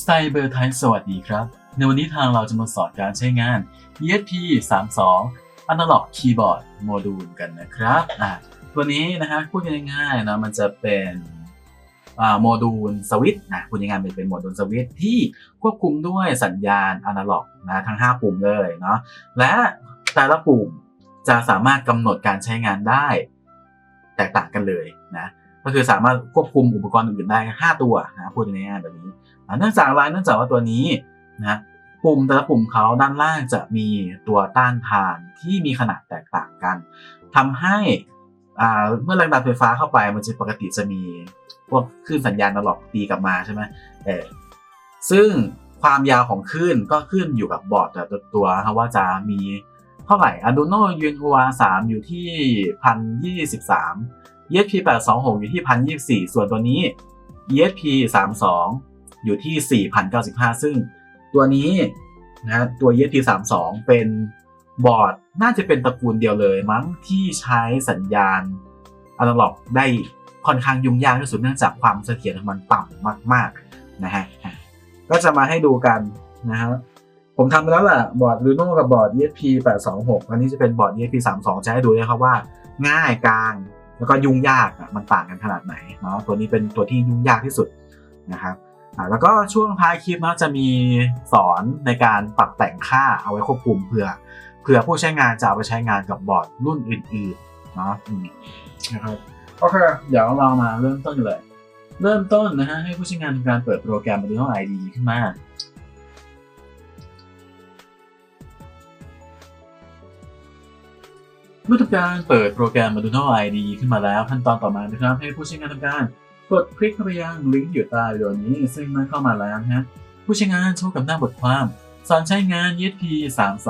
สไตล์เบอร์ไทยสวัสดีครับ ในวันนี้ทางเราจะมาสอนการใช้งาน ESP 32 Analog Keyboard Module กันนะครับอะตัวนี้นะฮะพูดง่ายๆนะมันจะเป็นอ่าโมดูลสวิตช์นะพูดง่ายๆมันเป็นโมดูลสวิตช์ที่ควบคุมด้วยสัญญาณอนาล็อกนะทั้ง 5 ปุ่มเลยเนาะและแต่ละปุ่มจะสามารถกำหนดการใช้งานได้แตกต่างกันเลยนะก็คือสามารถควบคุมอุปกรณ์อื่นได้ 5 ตัวนะพูดง่ายๆแบบนี้ เนื่องจากอะไรเนื่องจากว่าตัวนี้นะปุ่มแต่ละปุ่มเขาด้านล่างจะมีตัวต้านทานที่มีขนาดแตกต่างกันทำให้อ่าเมื่อแรงดันไฟฟ้าเข้าไปมันจะปกติจะมีพวกคลื่นสัญญาณอนาล็อกตีกลับมาใช่ไหมเออซึ่งความยาวของคลื่นก็ขึ้นอยู่กับบอร์ดแต่ตัวครับว่าจะมีเท่าไหร่ Arduino Uno 3อยู่ที่พันยี่สิบสาม ESP 826อยู่ที่พันยี่สี่ส่วนตัวนี้ ESP 32 อยู่ที่ 4,095 ซึ่งตัวนี้นะตัว ESP 32เป็นบอร์ดน่าจะเป็นตระกูลเดียวเลยมั้งที่ใช้สัญญาณอนาล็อกได้ค่อนข้างยุ่งยากที่สุดเนื่องจากความเสถียรของมันต่ำมากๆนะฮะก็จะมาให้ดูกันนะครับผมทำไปแล้วแหละบอร์ด Luno กับบอร์ด ESP 826อันนี้จะเป็นบอร์ด ESP 32จะให้ดูเลยครับว่า ง่ายกลาง แล้วก็ยุ่งยากอะมันต่างกันขนาดไหนเนาะตัวนี้เป็นตัวที่ยุ่งยากที่สุดนะครับ แล้วก็ช่วงท้ายคลิปเนาะจะมีสอนในการปรับแต่งค่าเอาไว้ควบคุมเผื่อเผื่อผู้ใช้งานจะเอาไปใช้งานกับบอร์ดรุ่นอื่นๆนะนะครับโอเคเดี๋ยวเรามาเริ่มต้นกันเลย เริ่มต้นนะฮะให้ผู้ใช้งานทำการเปิดโปรแกรม Arduino IDE ขึ้นมาเมื่อทำการเปิดโปรแกรม Arduino IDE ขึ้นมาแล้วขั้นตอนต่อมานะครับให้ผู้ใช้งานทำการ กดคลิกเข้าไปยังลิงก์อยู่ใต้วิดีโอนี้ซึ่งเมื่อเข้ามาแล้วนะฮะผู้ใช้งานโชว์กับหน้าบทความ สอนใช้งาน ESP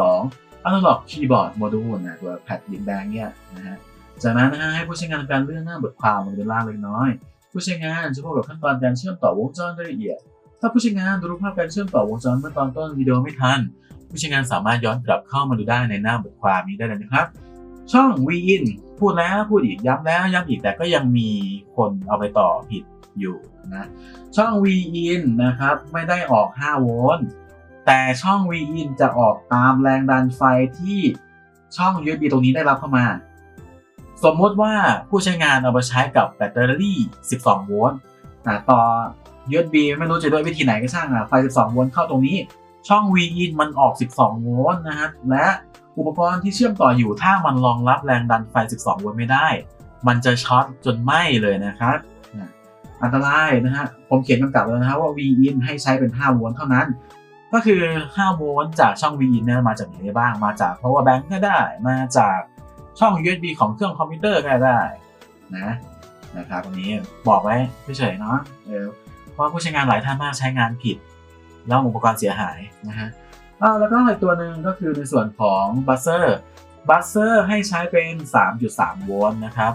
32 Analog Keyboard Module นะตัวแพดดินแดงเนี่ยนะฮะจากนั้นนะฮะให้ผู้ใช้งานทำการเลื่อนหน้าบทความลงไปด้านล่างเล็กน้อย ผู้ใช้งานจะพบกับขั้นตอนการเชื่อมต่อวงจรโดยละเอียด ถ้าผู้ใช้งานดูรูปภาพการเชื่อมต่อวงจรเมื่อตอนต้นวิดีโอไม่ทัน ผู้ใช้งานสามารถย้อนกลับเข้ามาดูได้ในหน้าบทความนี้ได้เลยนะครับ ช่อง VIN พูดแล้วพูดอีกย้ำแล้วย้ำอีกแต่ก็ยังมีคนเอาไปต่อผิดอยู่นะช่อง VIN นะครับไม่ได้ออก 5 โวลต์แต่ช่อง VIN จะออกตามแรงดันไฟที่ช่อง USB ตรงนี้ได้รับเข้ามา สมมติว่าผู้ใช้งานเอาไปใช้กับแบตเตอรี่ 12 โวลต์ต่อ USB ไม่รู้จะด้วยวิธีไหนก็ช่างอะไฟ 12 โวลต์เข้าตรงนี้ ช่อง VIN มันออก 12 โวลต์นะฮะและ อุปกรณ์ที่เชื่อมต่ออยู่ถ้ามันรองรับแรงดันไฟ 12 โวลต์ไม่ได้ มันจะช็อตจนไหม้เลยนะครับอันตรายนะฮะผมเขียนกำกับแล้วนะครับว่า VIN ให้ใช้เป็น 5 โวลต์เท่านั้น ก็คือ 5 โวลต์จากช่อง VIN เนี่ยมาจากไหนได้บ้างมาจาก power bank ก็ได้มาจากช่อง USB ของเครื่องคอมพิวเตอร์ก็ได้นะนะครับตรงนี้บอกไว้เฉยๆเนาะเพราะผู้ใช้งานหลายท่านมากใช้งานผิด แล้วอุปกรณ์เสียหายนะฮะ อ่าแล้วก็อีกตัวหนึ่งก็คือในส่วนของบัสเซอร์บัสเซอร์ให้ใช้เป็น 3.3 โวลต์นะครับ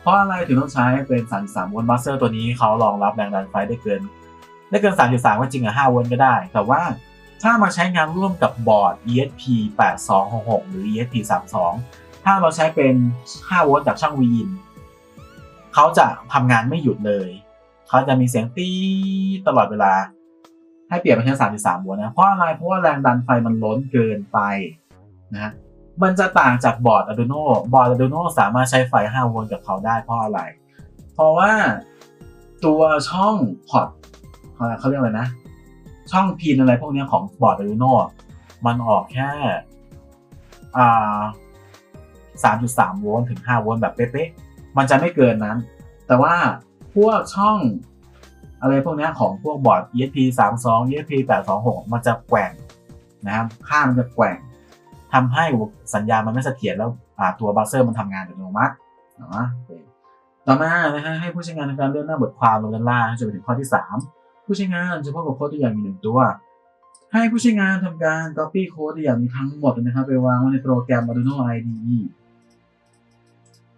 เพราะอะไรถึงต้องใช้เป็น3.3โวลต์บัสเซอร์ตัวนี้เขารองรับแรงดันไฟได้เกิน ได้เกิน 3.3ก็จริงอะ5โวลต์ก็ได้ แต่ว่าถ้ามาใช้งานร่วมกับบอร์ด ESP 8266หรือ ESP 32ถ้าเราใช้เป็น 5 โวลต์จากช่อง Vin เขาจะทำงานไม่หยุดเลย เขาจะมีเสียงตีตลอดเวลา ให้เปลี่ยนเป็นแค่3.3โวลต์นะ เพราะอะไร เพราะว่าแรงดันไฟมันล้นเกินไปนะฮะมันจะต่างจากบอร์ด Arduino บอร์ด Arduino สามารถใช้ไฟ 5 โวลต์กับเขาได้เพราะอะไร เพราะว่าตัวช่องพอร์ตเขาเรียกอะไรนะ ช่องพินอะไรพวกนี้ของบอร์ด Arduino มันออกแค่อ่า3.3 โวลต์ถึง 5 โวลต์แบบเป๊ะๆ มันจะไม่เกินนั้น แต่ว่าพวกช่อง อะไรพวกนี้ของพวกบอร์ด ESP 32 ESP 826มันจะแกว่งนะครับค่ามันจะแกว่งทำให้สัญญาณมันไม่เสถียรแล้วตัวบัสเซอร์มันทำงานอัตโนมัติเนาะต่อมานะฮะให้ผู้ใช้งานทำการเลื่อนหน้าบทความลงด้านล่างจนไปถึงข้อที่ 3 ผู้ใช้งานจะพบกับโค้ดตัวอย่างมีหนึ่งตัว ให้ผู้ใช้งานทำการ copy โค้ดตัวอย่างนี้ทั้งหมดนะครับไปวางไว้ในโปรแกรม Arduino IDE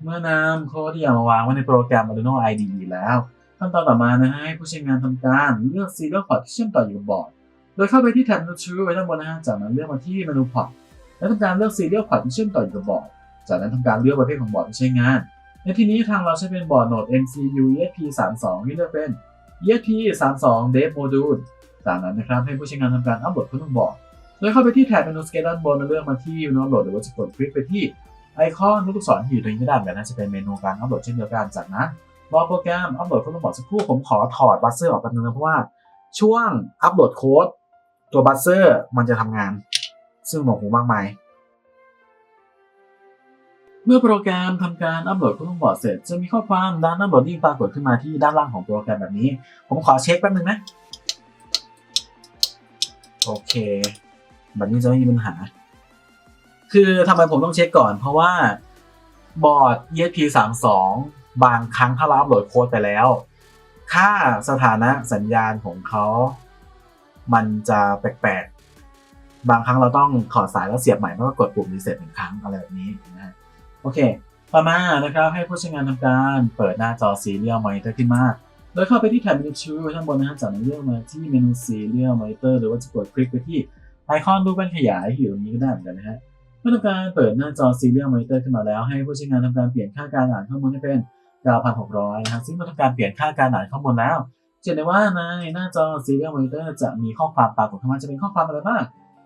เมื่อนำโค้ดที่อย่ากมาวางไว้ในโปรแกรม Arduino IDE แล้ว ขั้นตอนต่อมานะฮะให้ผู้ใช้งานทำการเลือก Serial Port ที่เชื่อมต่ออยู่กับบอร์ด โดยเข้าไปที่แท็บ Menu Tool ไว้ด้านบนนะฮะจากนั้นเลือกมาที่เมนู Port แล้วทำการเลือก Serial Port ที่เชื่อมต่ออยู่กับบอร์ด จากนั้นทำการเลือกประเภทของบอร์ดที่ใช้งาน ในที่นี้ทางเราใช้เป็นบอร์ดโหนด MCU ESP32 ที่เลือกเป็น ESP32 Dev Module จากนั้นนะครับให้ผู้ใช้งานทำการอัปโหลดข้อมูลบอร์ด โดยเข้าไปที่แท็บเมนูสเกลด้านบนแล้วเลือกมาที่เมนูอัปโหลดหรือว่าจะกดคลิกไปที่ไอคอนลูกศรที่อยู่ตรงนี้ก็ได้แบบนั้นจะเป็นเมนูการอัปโหลดเช่นเดียวกันจากนั้น รอโปรแกรมอัปโหลดข้อมูลบอร์ดสักครู่ผมขอถอดบัสเซอร์ออกแป๊บนึงนะเพราะว่าช่วงอัปโหลดโค้ดตัวบัสเซอร์มันจะทำงาน ซึ่งหมวกหูมากมายเมื่อโปรแกรมทำการอัปโหลดข้อมูลบอร์ดเสร็จ จะมีข้อความด้านอัปโหลดที่ปรากฏขึ้นมาที่ด้านล่างของโปรแกรมแบบนี้ ผมขอเช็คแป๊บนึงนะ โอเคแบบนี้จะไม่มีปัญหา คือทำไมผมต้องเช็คก่อน เพราะว่าบอร์ด ESP32 บางครั้งถ้าเราอัปโหลดโค้ดไปแล้ว ค่าสถานะสัญญาณของเขามันจะแปลกๆ บางครั้งเราต้องถอสายแล้วเสียบใหม่แล้วก็กดปุ่มรีเซ็ตหนึ่งครั้งอะไรแบบนี้นะฮะโอเค ต่อมานะครับให้ผู้ใช้งานทำการเปิดหน้าจอ Serial Monitor ขึ้นมาโดยเข้าไปที่แท็บเมนูชูข้างบนนะครับจากนั้นเลือกมาที่เมนู Serial Monitor หรือว่าจะกดคลิกไปที่ไอคอนรูปแว่นขยายอยู่ตรงนี้ก็ได้เหมือนกันนะฮะเมื่อทำการเปิดหน้าจอ Serial Monitor ขึ้นมาแล้ว ให้ผู้ใช้งานทำการเปลี่ยนค่าการอ่านข้อมูลให้เป็น 9,600นะครับซึ่งเมื่อทำการเปลี่ยนค่าการอ่านข้อมูลแล้วจะเห็นได้ว่าในหน้าจอ Serial Monitor จะมีข้อความปรากฏขึ้นมาจะเป็นข้อความอะไรบ้าง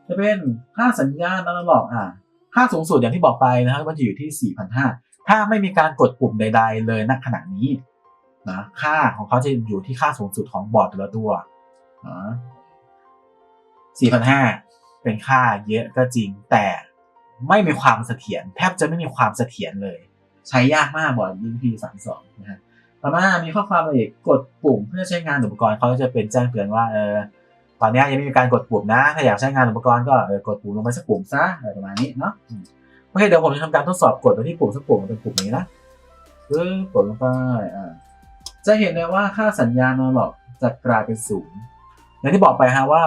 จะเป็นค่าสัญญาณอนาล็อกอะค่าสูงสุดอย่างที่บอกไปนะครับว่าจะอยู่ที่ 4,500 ถ้าไม่มีการกดปุ่มใด ๆ เลยณขณะนี้นะค่าของเขาจะอยู่ที่ค่าสูงสุดของบอร์ดแต่ละตัวนะ4,500 เป็นค่าเยอะก็จริงแต่ไม่มีความเสถียรแทบจะไม่มีความเสถียรเลย ใช้ยากมากบอร์ด UP 32นะฮะต่อมามีข้อความอะไรอีกกดปุ่มเพื่อใช้งานอุปกรณ์เขาจะเป็นแจ้งเตือนว่าเออตอนนี้ยังไม่มีการกดปุ่มนะ ถ้าอยากใช้งานอุปกรณ์ก็เออกดปุ่มลงไปสักปุ่มซะอะไรประมาณนี้เนาะโอเคเดี๋ยวผมจะทำการทดสอบกดไปที่ปุ่มสักปุ่มเป็นปุ่มนี้นะปึ๊บกดลงไปอ่าจะเห็นเลยว่าค่าสัญญาณนอนาล็อกจะกลายเป็นศูนย์อย่างที่บอกไปฮะว่า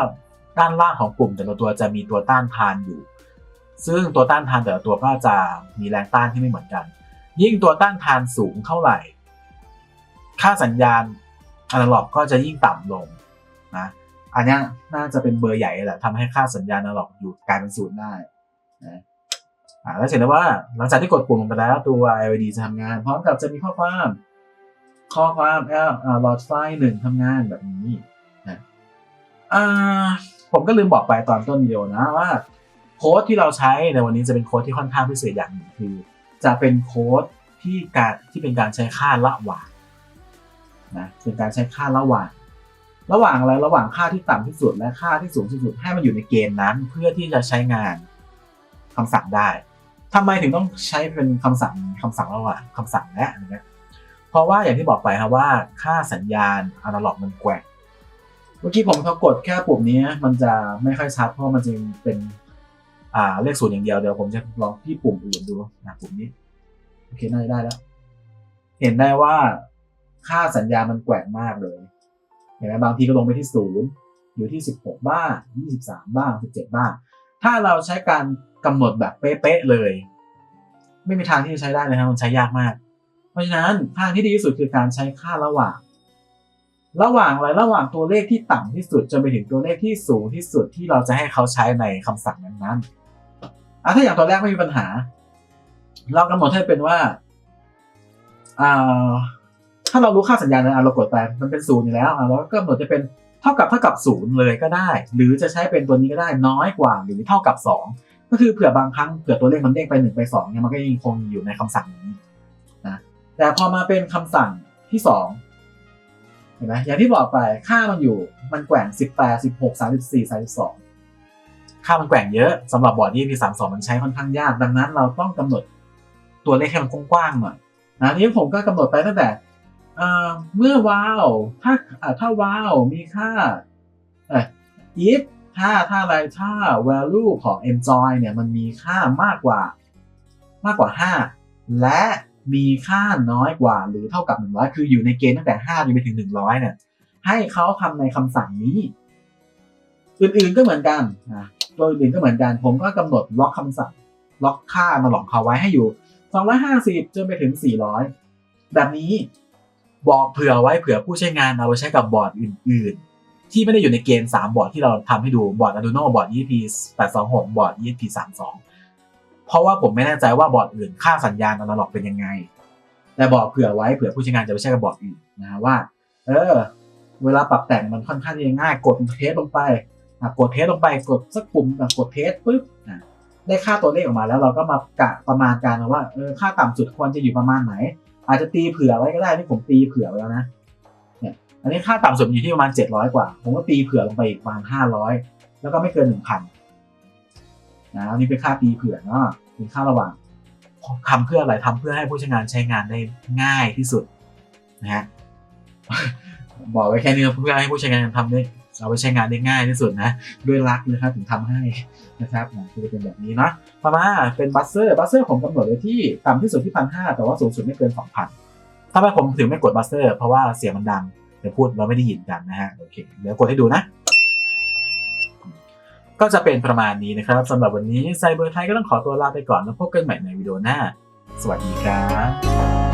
ด้านล่างของปุ่มแต่ละตัวจะมีตัวต้านทานอยู่ ซึ่งตัวต้านทานแต่ละตัวก็จะมีแรงต้านที่ไม่เหมือนกัน ยิ่งตัวต้านทานสูงเท่าไหร่ ค่าสัญญาณอนาล็อกก็จะยิ่งต่ำลงนะอันนี้น่าจะเป็นเบอร์ใหญ่แหละทำให้ค่าสัญญาณอนาล็อกอยู่กลายเป็นศูนย์ได้นะอ่าแล้วเห็นได้ว่าหลังจากที่กดปุ่มลงไปแล้วตัว LED จะทำงาน พร้อมกับจะมีข้อความ ข้อความ L อ่าหลอดไฟหนึ่งทำงานแบบนี้นะอ่าผมก็ลืมบอกไปตอนต้นวิดีโอนะว่าโค้ดที่เราใช้ในวันนี้จะเป็นโค้ดที่ค่อนข้างพิเศษอย่างหนึ่งคือ จะเป็นโค้ดที่การที่เป็นการใช้ค่าระหว่างนะเป็นการใช้ค่าระหว่าง ระหว่างอะไรระหว่างค่าที่ต่ำที่สุดและค่าที่สูงที่สุดให้มันอยู่ในเกณฑ์นั้น เพื่อที่จะใช้งานคำสั่งได้ทำไมถึงต้องใช้เป็นคำสั่งคำสั่งระหว่างคำสั่งและนะเพราะว่าอย่างที่บอกไปครับว่าค่าสัญญาณอนาล็อกมันแกว่งเมื่อกี้ผมเขากดแค่ปุ่มนี้มันจะไม่ค่อยชัดเพราะมันจะเป็น อ่าเลขศูนย์อย่างเดียวเดี๋ยวผมจะลองที่ปุ่มอื่นดูนะปุ่มนี้โอเคน่าจะได้แล้ว เห็นได้ว่าค่าสัญญาณมันแกว่งมากเลย เห็นไหมบางทีก็ลงไปที่ศูนย์อยู่ที่ 16 บ้าง 23 บ้าง 17 บ้าง ถ้าเราใช้การกำหนดแบบเป๊ะๆเลย ไม่มีทางที่จะใช้ได้นะครับมันใช้ยากมาก เพราะฉะนั้นทางที่ดีที่สุดคือการใช้ค่าระหว่าง ระหว่างอะไรระหว่างตัวเลขที่ต่ำที่สุดจนไปถึงตัวเลขที่สูงที่สุดที่เราจะให้เขาใช้ในคำสั่งนั้นๆ อะถ้าอย่างตอนแรกไม่มีปัญหา เรากำหนดให้เป็นว่าอ่าถ้าเรารู้ค่าสัญญาณนะเรากดแปลมันเป็นศูนย์อยู่แล้วเราก็กำหนดจะเป็นเท่ากับเท่ากับศูนย์เลยก็ได้ หรือจะใช้เป็นตัวนี้ก็ได้น้อยกว่าหรือเท่ากับสองก็คือเผื่อบางครั้งเผื่อตัวเลขมันเด้งไปหนึ่งไปสองเนี่ยมันก็ยังคงอยู่ในคำสั่งนี้นะแต่พอมาเป็นคำสั่งที่สองเห็นไหมอย่างที่บอกไปค่ามันอยู่มันแกว่ง18สิบสอง ค่ามันแกว่งเยอะสำหรับบอร์ดที่พีสามสองมันใช้ค่อนข้างยาก ดังนั้นเราต้องกำหนดตัวเลขให้มันกว้างๆหน่อยนะนี้ผมก็กำหนดไปตั้งแต่เอ่อเมื่อว้าวถ้าถ้าว้าวมีค่าเอ่อ if ถ้าถ้าอะไรถ้า value ของ enjoy เนี่ยมันมีค่ามากกว่ามากกว่า 5 และมีค่าน้อยกว่าหรือเท่ากับ 100 คืออยู่ในเกณฑ์ตั้งแต่5จนไปถึง 100 เนี่ย ให้เขาทำในคำสั่งนี้ อื่นๆก็เหมือนกันนะ ตัวอื่นก็เหมือนกัน ผมก็กำหนดล็อกคำสั่ง ล็อกค่ามาหลอกเขาไว้ให้อยู่ 250 จนไปถึง 400 แบบนี้บอกเผื่อไว้เผื่อผู้ใช้งานเอาไปใช้กับบอร์ดอื่น ๆ ที่ไม่ได้อยู่ในเกณฑ์ 3 บอร์ดที่เราทำให้ดูบอร์ด Arduino บอร์ด ESP 826บอร์ด ESP 32เพราะว่าผมไม่แน่ใจว่าบอร์ดอื่น ค่าสัญญาณอนาล็อกเป็นยังไง แต่บอกเผื่อไว้เผื่อผู้ใช้งานจะไปใช้กับบอร์ดอื่นนะว่า เออ เวลาปรับแต่งมันค่อนข้างจะง่ายกดเทสลงไป กดเทสลงไปกดสักปุ่มอะกดเทสปุ๊บอะได้ค่าตัวเลขออกมาแล้วเราก็มากะประมาณการว่าเออค่าต่ำสุดควรจะอยู่ประมาณไหน อาจจะตีเผื่อไว้ก็ได้นี่ผมตีเผื่อไว้แล้วนะเนี่ยอันนี้ค่าต่ำสุดอยู่ที่ประมาณ 700 กว่า ผมก็ตีเผื่อลงไปอีกประมาณ 500 แล้วก็ไม่เกิน 1,000นะอันนี่เป็นค่าตีเผื่อเนาะเป็นค่าระหว่างทำเพื่ออะไรทำเพื่อให้ผู้ใช้งานใช้งานได้ง่ายที่สุดนะฮะบอกไว้แค่นี้เพื่อให้ผู้ใช้งานทำได้ เอาไปใช้งานได้ง่ายที่สุดนะด้วยรักนะครับถึงทำให้นะครับคือจะเป็นแบบนี้เนาะต่อมาเป็นบัสเซอร์บัสเซอร์ผมกำหนดไว้ที่ต่ำที่สุดที่พันห้าแต่ว่าสูงสุดไม่เกินสองพันทำไมผมถึงไม่กดบัสเซอร์เพราะว่าเสียงมันดังเดี๋ยวพูดเราไม่ได้ยินกันนะฮะโอเคเดี๋ยวกดให้ดูนะก็จะเป็นประมาณนี้นะครับสำหรับวันนี้ไซเบอร์ไทยก็ต้องขอตัวลาไปก่อนแล้วพบกันใหม่ในวิดีโอหน้า สวัสดีครับ